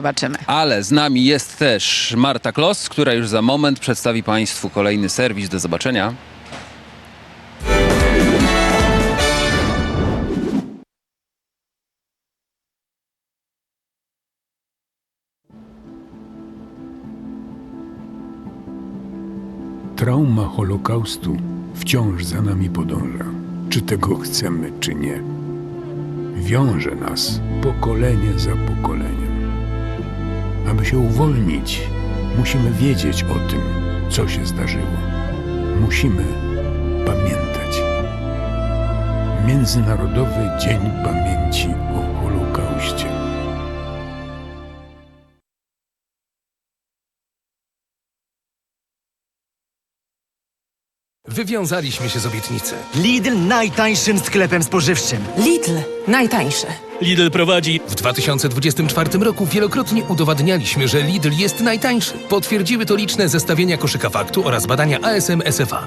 Zobaczymy. Ale z nami jest też Marta Klos, która już za moment przedstawi Państwu kolejny serwis. Do zobaczenia. Trauma Holokaustu wciąż za nami podąża, czy tego chcemy, czy nie. Wiąże nas pokolenie za pokoleniem. Aby się uwolnić, musimy wiedzieć o tym, co się zdarzyło. Musimy pamiętać. Międzynarodowy Dzień Pamięci o Holokauście. Wywiązaliśmy się z obietnicy. Lidl najtańszym sklepem spożywczym. Lidl najtańsze. Lidl prowadzi. W 2024 roku wielokrotnie udowadnialiśmy, że Lidl jest najtańszy. Potwierdziły to liczne zestawienia koszyka faktu oraz badania ASM SFA.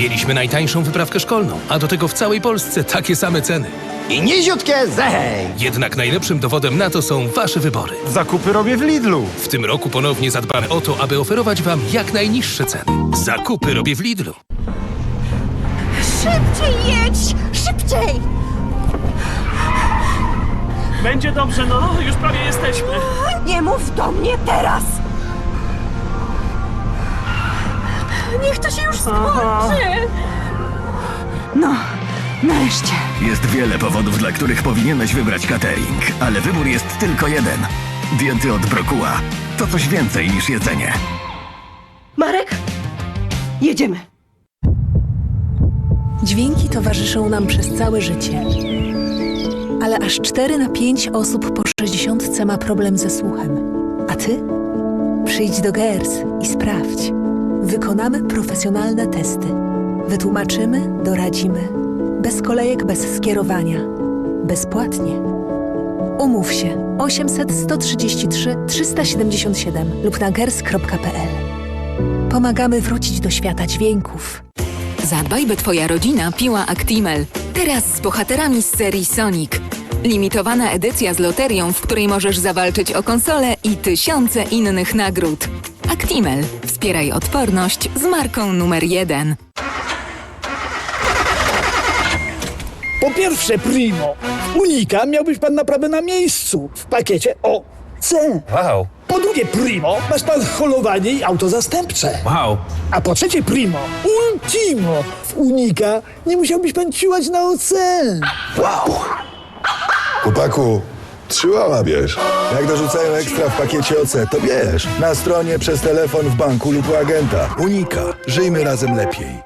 Mieliśmy najtańszą wyprawkę szkolną, a do tego w całej Polsce takie same ceny. I niziutkie zehej! Jednak najlepszym dowodem na to są wasze wybory. Zakupy robię w Lidlu. W tym roku ponownie zadbamy o to, aby oferować wam jak najniższe ceny. Zakupy robię w Lidlu. Szybciej jedź! Szybciej! Będzie dobrze, no, już prawie jesteśmy. Nie mów do mnie teraz! Niech to się już skończy! No, nareszcie. Jest wiele powodów, dla których powinieneś wybrać catering, ale wybór jest tylko jeden. Diety od brokuła to coś więcej niż jedzenie. Marek, jedziemy. Dźwięki towarzyszą nam przez całe życie. Ale aż 4 na 5 osób po 60 ma problem ze słuchem. A ty? Przyjdź do GERS i sprawdź. Wykonamy profesjonalne testy. Wytłumaczymy, doradzimy. Bez kolejek, bez skierowania. Bezpłatnie. Umów się 800 133 377 lub na gers.pl. Pomagamy wrócić do świata dźwięków. Zadbaj, by Twoja rodzina piła Actimel. Teraz z bohaterami z serii Sonic. Limitowana edycja z loterią, w której możesz zawalczyć o konsolę i tysiące innych nagród. Actimel. Wspieraj odporność z marką numer jeden. Po pierwsze, primo, unika miałbyś pan naprawę na miejscu w pakiecie O, C. Wow. Po drugie, primo, masz pan holowanie i auto zastępcze. Wow. A po trzecie, primo, ultimo, w unika nie musiałbyś pan ciłać na OC. Chłopaku, trzymała bierz. Jak dorzucają ekstra w pakiecie OC, to bierz. Na stronie, przez telefon, w banku lub u agenta. Unika. Żyjmy razem lepiej.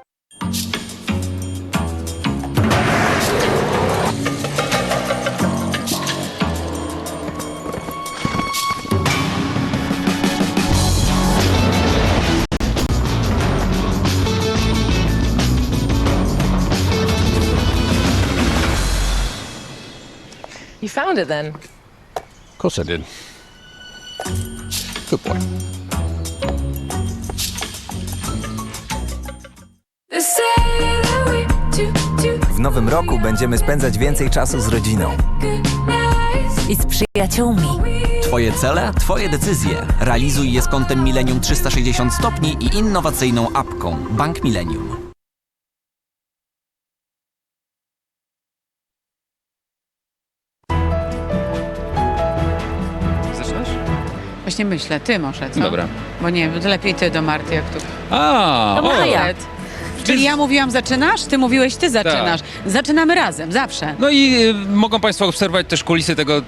You found it then. Of course I did. Good boy. W nowym roku będziemy spędzać więcej czasu z rodziną. I z przyjaciółmi. Twoje cele, twoje decyzje. Realizuj je z kątem Millennium 360 stopni i innowacyjną apką Bank Millennium. Właśnie myślę, ty może, co? Dobra. Bo nie, to lepiej ty do Marty, jak tu. A, No o, bo ja. Czyli ja mówiłam zaczynasz, ty mówiłeś ty zaczynasz. Tak. Zaczynamy razem, zawsze. No i y, mogą Państwo obserwować też kulisy tego